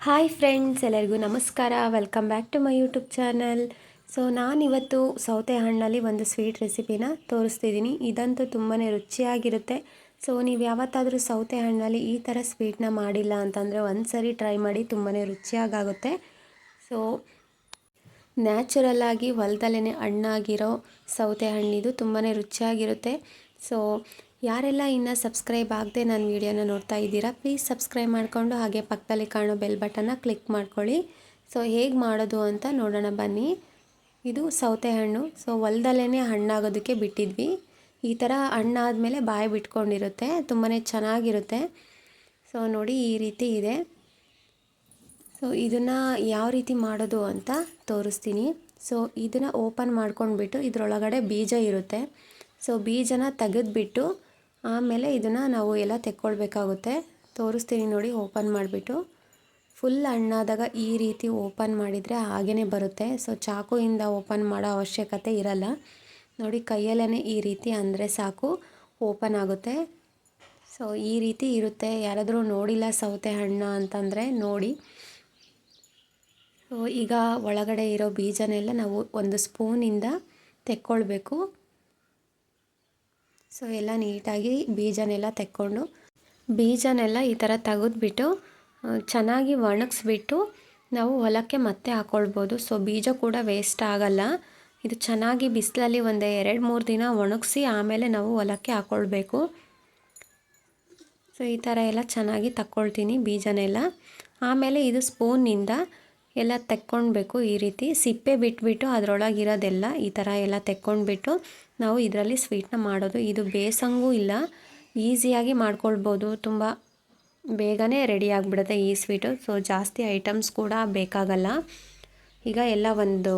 Hi friends ಎಲ್ಲರಿಗೂ ನಮಸ್ಕಾರ. Welcome back to my YouTube channel so ನಾನಿವತ್ತು ಸೌತೆ ಹಣ್ಣಲ್ಲಿ ಒಂದು ಸ್ವೀಟ್ ರೆಸಿಪಿನ ತೋರಿಸ್ತಿದ್ದೀನಿ. ಇದಂತೂ ತುಂಬಾ ರುಚಿಯಾಗಿರುತ್ತೆ. ಸೊ ನೀವು ಯಾವತ್ತಾದರೂ ಸೌತೆ ಹಣ್ಣಲ್ಲಿ ಈ ಥರ ಸ್ವೀಟ್ನ ಮಾಡಿಲ್ಲ ಅಂತಂದರೆ ಒಂದು ಸರಿ ಟ್ರೈ ಮಾಡಿ ತುಂಬಾ ರುಚಿಯಾಗುತ್ತೆ ಸೊ ನ್ಯಾಚುರಲ್ಲಾಗಿ ಹೊಲದಲ್ಲೇ ಹಣ್ಣಾಗಿರೋ ಸೌತೆ ಹಣ್ಣಿದು ತುಂಬಾ ರುಚಿಯಾಗಿರುತ್ತೆ. ಸೊ ಯಾರೆಲ್ಲ ಇನ್ನು ಸಬ್ಸ್ಕ್ರೈಬ್ ಆಗದೆ ನನ್ನ ವೀಡಿಯೋನ ನೋಡ್ತಾ ಇದ್ದೀರಾ ಪ್ಲೀಸ್ ಸಬ್ಸ್ಕ್ರೈಬ್ ಮಾಡಿಕೊಂಡು ಹಾಗೆ ಪಕ್ಕದಲ್ಲಿ ಕಾಣೋ ಬೆಲ್ ಬಟನ್ನ ಕ್ಲಿಕ್ ಮಾಡ್ಕೊಳ್ಳಿ. ಸೊ ಹೇಗೆ ಮಾಡೋದು ಅಂತ ನೋಡೋಣ ಬನ್ನಿ. ಇದು ಸೌತೆ ಹಣ್ಣು ಸೊ ಹೊಲ್ದಲ್ಲೇ ಹಣ್ಣಾಗೋದಕ್ಕೆ ಬಿಟ್ಟಿದ್ವಿ. ಈ ಥರ ಹಣ್ಣಾದಮೇಲೆ ಬಾಯಿ ಬಿಟ್ಕೊಂಡಿರುತ್ತೆ. ತುಂಬಾ ಚೆನ್ನಾಗಿರುತ್ತೆ. ಸೊ ನೋಡಿ ಈ ರೀತಿ ಇದೆ. ಸೊ ಇದನ್ನು ಯಾವ ರೀತಿ ಮಾಡೋದು ಅಂತ ತೋರಿಸ್ತೀನಿ. ಸೊ ಇದನ್ನು ಓಪನ್ ಮಾಡ್ಕೊಂಡ್ಬಿಟ್ಟು ಇದರೊಳಗಡೆ ಬೀಜ ಇರುತ್ತೆ. ಸೊ ಬೀಜನ ತೆಗೆದ್ಬಿಟ್ಟು ಆಮೇಲೆ ಇದನ್ನು ನಾವು ಎಲ್ಲ ತೆಕ್ಕೊಳ್ಬೇಕಾಗುತ್ತೆ. ತೋರಿಸ್ತೀನಿ ನೋಡಿ, ಓಪನ್ ಮಾಡಿಬಿಟ್ಟು. ಫುಲ್ ಹಣ್ಣಾದಾಗ ಈ ರೀತಿ ಓಪನ್ ಮಾಡಿದರೆ ಹಾಗೇ ಬರುತ್ತೆ. ಸೊ, ಚಾಕುಯಿಂದ ಓಪನ್ ಮಾಡೋ ಅವಶ್ಯಕತೆ ಇರಲ್ಲ. ನೋಡಿ ಕೈಯಲ್ಲೇ ಈ ರೀತಿ ಅಂದರೆ ಸಾಕು, ಓಪನ್ ಆಗುತ್ತೆ. ಸೊ, ಈ ರೀತಿ ಇರುತ್ತೆ. ಯಾರಾದರೂ ನೋಡಿಲ್ಲ ಸೌತೆ ಹಣ್ಣು ಅಂತಂದರೆ ನೋಡಿ. ಸೊ, ಈಗ ಒಳಗಡೆ ಇರೋ ಬೀಜನೆಲ್ಲ ನಾವು ಒಂದು ಸ್ಪೂನಿಂದ ತೆಕ್ಕೊಳ್ಬೇಕು. ಸೊ ಎಲ್ಲ ನೀಟಾಗಿ ಬೀಜನೆಲ್ಲ ತೆಕ್ಕೊಂಡು, ಬೀಜನೆಲ್ಲ ಈ ಥರ ತೆಗೆದ್ಬಿಟ್ಟು ಚೆನ್ನಾಗಿ ಒಣಗಿಸ್ಬಿಟ್ಟು ನಾವು ಹೊಲಕ್ಕೆ ಮತ್ತೆ ಹಾಕ್ಕೊಳ್ಬೋದು ಸೊ ಬೀಜ ಕೂಡ ವೇಸ್ಟ್ ಆಗಲ್ಲ. ಇದು ಚೆನ್ನಾಗಿ ಬಿಸಿಲಲ್ಲಿ ಒಂದು ಎರಡು ಮೂರು ದಿನ ಒಣಗಿಸಿ ಆಮೇಲೆ ನಾವು ಹೊಲಕ್ಕೆ ಹಾಕ್ಕೊಳ್ಬೇಕು ಸೊ ಈ ಥರ ಎಲ್ಲ ಚೆನ್ನಾಗಿ ತಕ್ಕೊಳ್ತೀನಿ ಬೀಜನೆಲ್ಲ. ಆಮೇಲೆ ಇದು ಸ್ಪೂನ್ನಿಂದ ಎಲ್ಲ ತೆಕ್ಕೊಳ್ಬೇಕು ಈ ರೀತಿ. ಸಿಪ್ಪೆ ಬಿಟ್ಬಿಟ್ಟು ಅದರೊಳಗಿರೋದೆಲ್ಲ ಈ ಥರ ಎಲ್ಲ ತೆಕ್ಕೊಂಡ್ಬಿಟ್ಟು ನಾವು ಇದರಲ್ಲಿ ಸ್ವೀಟ್ನ ಮಾಡೋದು. ಇದು ಬೇಸಂಗೂ ಇಲ್ಲ, ಈಸಿಯಾಗಿ ಮಾಡ್ಕೊಳ್ಬೋದು. ತುಂಬ ಬೇಗನೆ ರೆಡಿ ಆಗಿಬಿಡುತ್ತೆ ಈ ಸ್ವೀಟು. ಸೊ, ಜಾಸ್ತಿ ಐಟಮ್ಸ್ ಕೂಡ ಬೇಕಾಗಲ್ಲ. ಈಗ ಎಲ್ಲ ಒಂದು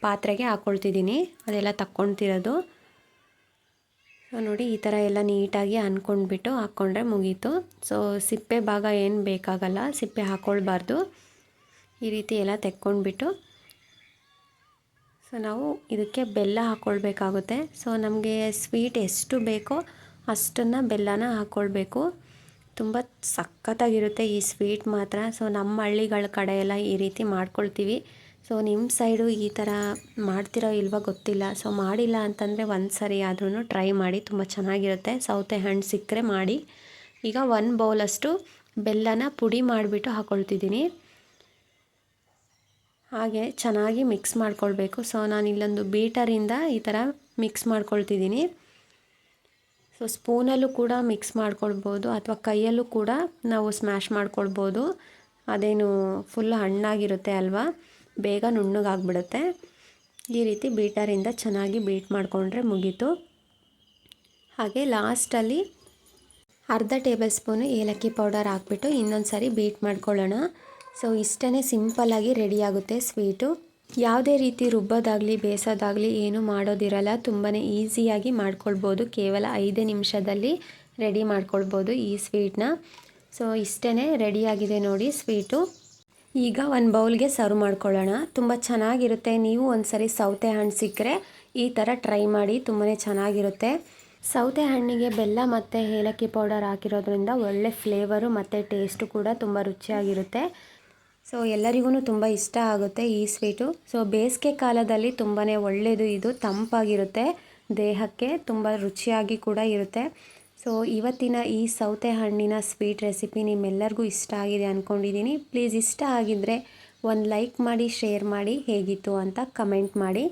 ಪಾತ್ರೆಗೆ ಹಾಕ್ಕೊಳ್ತಿದ್ದೀನಿ ಅದೆಲ್ಲ ತಕ್ಕೊಳ್ತಿರೋದು ನೋಡಿ ಈ ಥರ ಎಲ್ಲ ನೀಟಾಗಿ ಅಂದ್ಕೊಂಡ್ಬಿಟ್ಟು ಹಾಕ್ಕೊಂಡ್ರೆ ಮುಗೀತು. ಸೊ, ಸಿಪ್ಪೆ ಭಾಗ ಏನು ಬೇಕಾಗಲ್ಲ. ಸಿಪ್ಪೆ ಹಾಕ್ಕೊಳ್ಬಾರ್ದು ಈ ರೀತಿ ಎಲ್ಲ ತೆಕ್ಕೊಂಡ್ಬಿಟ್ಟು ಸೊ ನಾವು ಇದಕ್ಕೆ ಬೆಲ್ಲ ಹಾಕ್ಕೊಳ್ಬೇಕಾಗುತ್ತೆ ಸೊ ನಮಗೆ ಸ್ವೀಟ್ ಎಷ್ಟು ಬೇಕೋ ಅಷ್ಟನ್ನು ಬೆಲ್ಲನ ಹಾಕ್ಕೊಳ್ಬೇಕು ತುಂಬ ಸಖತ್ತಾಗಿರುತ್ತೆ ಈ ಸ್ವೀಟ್ ಮಾತ್ರ. ಸೊ ನಮ್ಮ ಹಳ್ಳಿಗಳ ಕಡೆ ಎಲ್ಲ ಈ ರೀತಿ ಮಾಡ್ಕೊಳ್ತೀವಿ. ಸೊ ನಿಮ್ಮ ಸೈಡು ಈ ಥರ ಮಾಡ್ತಿರೋ ಇಲ್ವೋ ಗೊತ್ತಿಲ್ಲ. ಸೊ ಮಾಡಿಲ್ಲ ಅಂತಂದರೆ ಒಂದು ಸರಿ ಆದ್ರೂ ಟ್ರೈ ಮಾಡಿ. ತುಂಬ ಚೆನ್ನಾಗಿರುತ್ತೆ. ಸೌತೆ ಹಣ್ಣು ಸಿಕ್ಕರೆ ಮಾಡಿ. ಈಗ ಒಂದು ಬೌಲಷ್ಟು ಬೆಲ್ಲನ ಪುಡಿ ಮಾಡಿಬಿಟ್ಟು ಹಾಕ್ಕೊಳ್ತಿದ್ದೀನಿ ಹಾಗೆ ಚೆನ್ನಾಗಿ ಮಿಕ್ಸ್ ಮಾಡ್ಕೊಳ್ಬೇಕು. ಸೊ ನಾನು ಇಲ್ಲೊಂದು ಬೀಟರಿಂದ ಈ ಥರ ಮಿಕ್ಸ್ ಮಾಡ್ಕೊಳ್ತಿದ್ದೀನಿ. ಸೊ ಸ್ಪೂನಲ್ಲೂ ಕೂಡ ಮಿಕ್ಸ್ ಮಾಡ್ಕೊಳ್ಬೋದು ಅಥವಾ ಕೈಯಲ್ಲೂ ಕೂಡ ನಾವು ಸ್ಮ್ಯಾಶ್ ಮಾಡ್ಕೊಳ್ಬೋದು. ಅದೇನು ಫುಲ್ ಹಣ್ಣಾಗಿರುತ್ತೆ ಅಲ್ವಾ? ಬೇಗ ನುಣ್ಣಗಾಗ್ಬಿಡುತ್ತೆ. ಈ ರೀತಿ ಬೀಟರಿಂದ ಚೆನ್ನಾಗಿ ಬೀಟ್ ಮಾಡಿಕೊಂಡ್ರೆ ಮುಗೀತು. ಹಾಗೆ ಲಾಸ್ಟಲ್ಲಿ ಅರ್ಧ ಟೇಬಲ್ ಸ್ಪೂನು ಏಲಕ್ಕಿ ಪೌಡರ್ ಹಾಕ್ಬಿಟ್ಟು ಇನ್ನೊಂದು ಸಾರಿ ಬೀಟ್ ಮಾಡ್ಕೊಳ್ಳೋಣ. ಸೊ ಇಷ್ಟೇ ಸಿಂಪಲ್ಲಾಗಿ ರೆಡಿಯಾಗುತ್ತೆ ಸ್ವೀಟು. ಯಾವುದೇ ರೀತಿ ರುಬ್ಬೋದಾಗಲಿ ಬೇಯಿಸೋದಾಗಲಿ ಏನು ಮಾಡೋದಿರಲ್ಲ. ತುಂಬಾ ಈಸಿಯಾಗಿ ಮಾಡ್ಕೊಳ್ಬೋದು. ಕೇವಲ ಐದೇ ನಿಮಿಷದಲ್ಲಿ ರೆಡಿ ಮಾಡ್ಕೊಳ್ಬೋದು ಈ ಸ್ವೀಟ್ನ. ಸೊ ಇಷ್ಟೇ ರೆಡಿಯಾಗಿದೆ ನೋಡಿ ಸ್ವೀಟು. ಈಗ ಒಂದು ಬೌಲ್ಗೆ ಸರ್ವ್ ಮಾಡ್ಕೊಳ್ಳೋಣ. ತುಂಬ ಚೆನ್ನಾಗಿರುತ್ತೆ. ನೀವು ಒಂದು ಸರಿ ಸೌತೆ ಹಣ್ಣು ಸಿಕ್ಕರೆ ಈ ಥರ ಟ್ರೈ ಮಾಡಿ ತುಂಬಾ ಚೆನ್ನಾಗಿರುತ್ತೆ. ಸೌತೆ ಹಣ್ಣಿಗೆ ಬೆಲ್ಲ ಮತ್ತು ಏಲಕ್ಕಿ ಪೌಡರ್ ಹಾಕಿರೋದ್ರಿಂದ ಒಳ್ಳೆ ಫ್ಲೇವರು ಮತ್ತು ಟೇಸ್ಟು ಕೂಡ ತುಂಬ ರುಚಿಯಾಗಿರುತ್ತೆ. ಸೊ ಎಲ್ಲರಿಗೂ ತುಂಬ ಇಷ್ಟ ಆಗುತ್ತೆ ಈ ಸ್ವೀಟು. ಸೊ ಬೇಸಿಗೆ ಕಾಲದಲ್ಲಿ ತುಂಬಾ ಒಳ್ಳೆಯದು ಇದು. ತಂಪಾಗಿರುತ್ತೆ. ದೇಹಕ್ಕೆ ತುಂಬ ರುಚಿಯಾಗಿ ಕೂಡ ಇರುತ್ತೆ. ಸೊ ಇವತ್ತಿನ ಈ ಸೌತೆ ಹಣ್ಣಿನ ಸ್ವೀಟ್ ರೆಸಿಪಿ ನಿಮ್ಮೆಲ್ಲರಿಗೂ ಇಷ್ಟ ಆಗಿದೆ ಅಂದ್ಕೊಂಡಿದ್ದೀನಿ ಪ್ಲೀಸ್ ಇಷ್ಟ ಆಗಿದ್ದರೆ ಒಂದು ಲೈಕ್ ಮಾಡಿ, ಶೇರ್ ಮಾಡಿ, ಹೇಗಿತ್ತು ಅಂತ ಕಮೆಂಟ್ ಮಾಡಿ.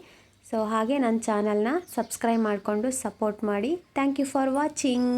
ಸೊ ಹಾಗೆ ನನ್ನ ಚಾನಲ್ನ ಸಬ್ಸ್ಕ್ರೈಬ್ ಮಾಡಿಕೊಂಡು ಸಪೋರ್ಟ್ ಮಾಡಿ. Thank you for watching.